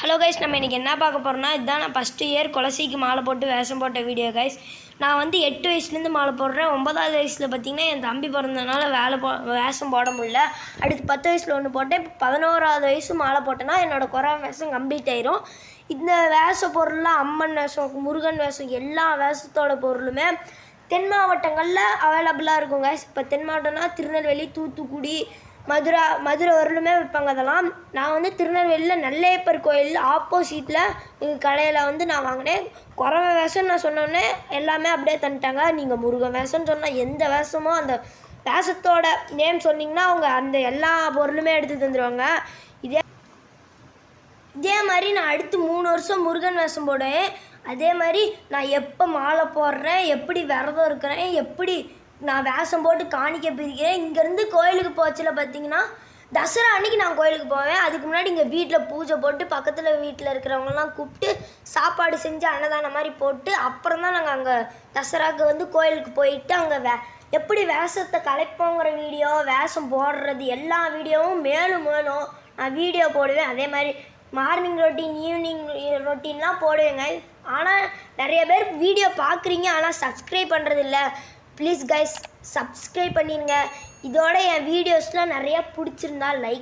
Hello guys நம்ம இன்றைக்கி என்ன பார்க்க போகிறோம்னா இதுதான் நான் ஃபஸ்ட்டு இயர் குலசிக்கு மாலை போட்டு வேஷம் போட்ட வீடியோ கைஸ் நான் வந்து எட்டு வயசுலேருந்து மாலை போடுறேன். ஒன்பதாவது வயசில் பார்த்தீங்கன்னா என் தம்பி பிறந்ததுனால வேலை போ வேஷம் போட முடியல. அடுத்து பத்து வயசில் ஒன்று போட்டேன். இப்போ பதினோராவது வயசு மாலை போட்டேன்னா என்னோடய குறை வேஷம் கம்ப்ளீட் ஆயிரும். இந்த வேஷ பொருள்லாம் அம்மன் வேஷம் முருகன் வேஷம் எல்லா வேஷத்தோட பொருளுமே தென் மாவட்டங்களில் அவைலபிளாக இருக்கும் கைஸ் இப்போ தென் மாவட்டம்னா திருநெல்வேலி தூத்துக்குடி மதுரா மதுரை வரலுமே விற்பாங்க அதெல்லாம். நான் வந்து திருநெல்வேலியில் நல்லையப்பர் கோயில் ஆப்போசிட்டில் கடையில் வந்து நான் வாங்கினேன். குறவை வேஷம் நான் சொன்னோன்னே எல்லாமே அப்படியே தந்துட்டாங்க. நீங்கள் முருகன் வேஷம்னு சொன்னால் எந்த வேஷமோ அந்த வேஷத்தோட நேம் சொன்னீங்கன்னா அவங்க அந்த எல்லா பொருளுமே எடுத்து தந்துடுவாங்க இதே இதே மாதிரி நான் அடுத்து மூணு வருஷம் முருகன் வேஷம் போடுவேன். அதே மாதிரி நான் எப்போ மாலை போடுறேன் எப்படி விரதம் இருக்கிறேன் எப்படி நான் வேஷம் போட்டு காணிக்க பிரிக்கிறேன் இங்கேருந்து கோயிலுக்கு போச்சில் பார்த்தீங்கன்னா தசரா அன்னைக்கு நான் கோயிலுக்கு போவேன். அதுக்கு முன்னாடி இங்கே வீட்டில் பூஜை போட்டு பக்கத்தில் வீட்டில் இருக்கிறவங்கலாம் கூப்பிட்டு சாப்பாடு செஞ்சு அன்னதானம் மாதிரி போட்டு அப்புறம் தான் நாங்கள் அங்கே தசராவுக்கு வந்து கோயிலுக்கு போயிட்டு அங்கே வே எப்படி வேஷத்தை கலைப்போங்கிற வீடியோ வேஷம் போடுறது எல்லா வீடியோவும் மேலும் மேலும் நான் வீடியோ போடுவேன். அதே மாதிரி மார்னிங் ரொட்டீன் ஈவினிங் ரொட்டீன்லாம் போடுவேங்க. ஆனால் நிறைய பேர் வீடியோ பார்க்குறீங்க ஆனால் சப்ஸ்கிரைப் பண்ணுறதில்ல ப்ளீஸ் கைஸ் சப்ஸ்கிரைப் பண்ணிடுங்க இதோட என் வீடியோஸ்லாம் நிறையா பிடிச்சிருந்தா லைக்